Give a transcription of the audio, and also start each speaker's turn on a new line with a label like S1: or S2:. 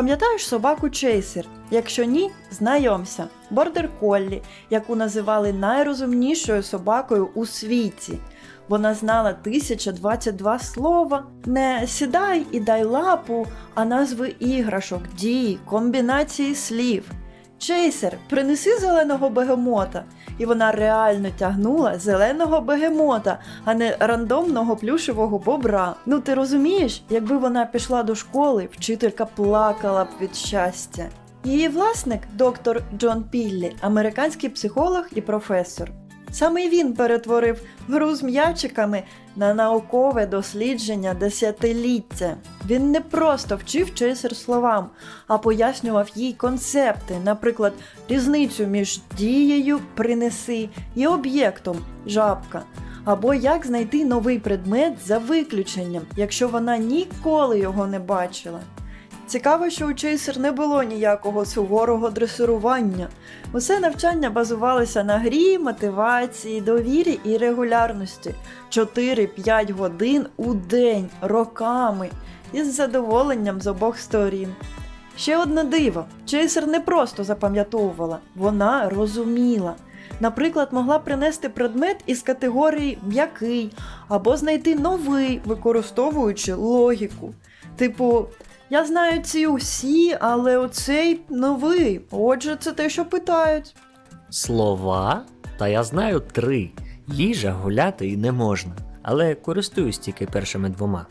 S1: Пам'ятаєш собаку Чейсер? Якщо ні, знайомся. Бордер Коллі, яку називали найрозумнішою собакою у світі. Вона знала 1022 слова. Не сідай і дай лапу, а назви іграшок, дій, комбінації слів. Чейсер, принеси зеленого бегемота. І вона реально тягнула зеленого бегемота, а не рандомного плюшевого бобра. Ну ти розумієш, якби вона пішла до школи, вчителька плакала б від щастя. Її власник, доктор Джон Піллі, американський психолог і професор. Саме він перетворив гру з м'ячиками на наукове дослідження десятиліття. Він не просто вчив чейсер словам, а пояснював їй концепти, наприклад, різницю між дією принеси і об'єктом жабка, або як знайти новий предмет за виключенням, якщо вона ніколи його не бачила. Цікаво, що у Чейсер не було ніякого суворого дресирування. Усе навчання базувалося на грі, мотивації, довірі і регулярності 4-5 годин у день, роками, із задоволенням з обох сторін. Ще одне диво: Чейсер не просто запам'ятовувала, вона розуміла. Наприклад, могла принести предмет із категорії м'який або знайти новий, використовуючи логіку. Типу, я знаю ці усі, але оцей новий. Отже, це те, що питають.
S2: Слова? Та я знаю три. Їжа гуляти і не можна, але користуюсь тільки першими двома.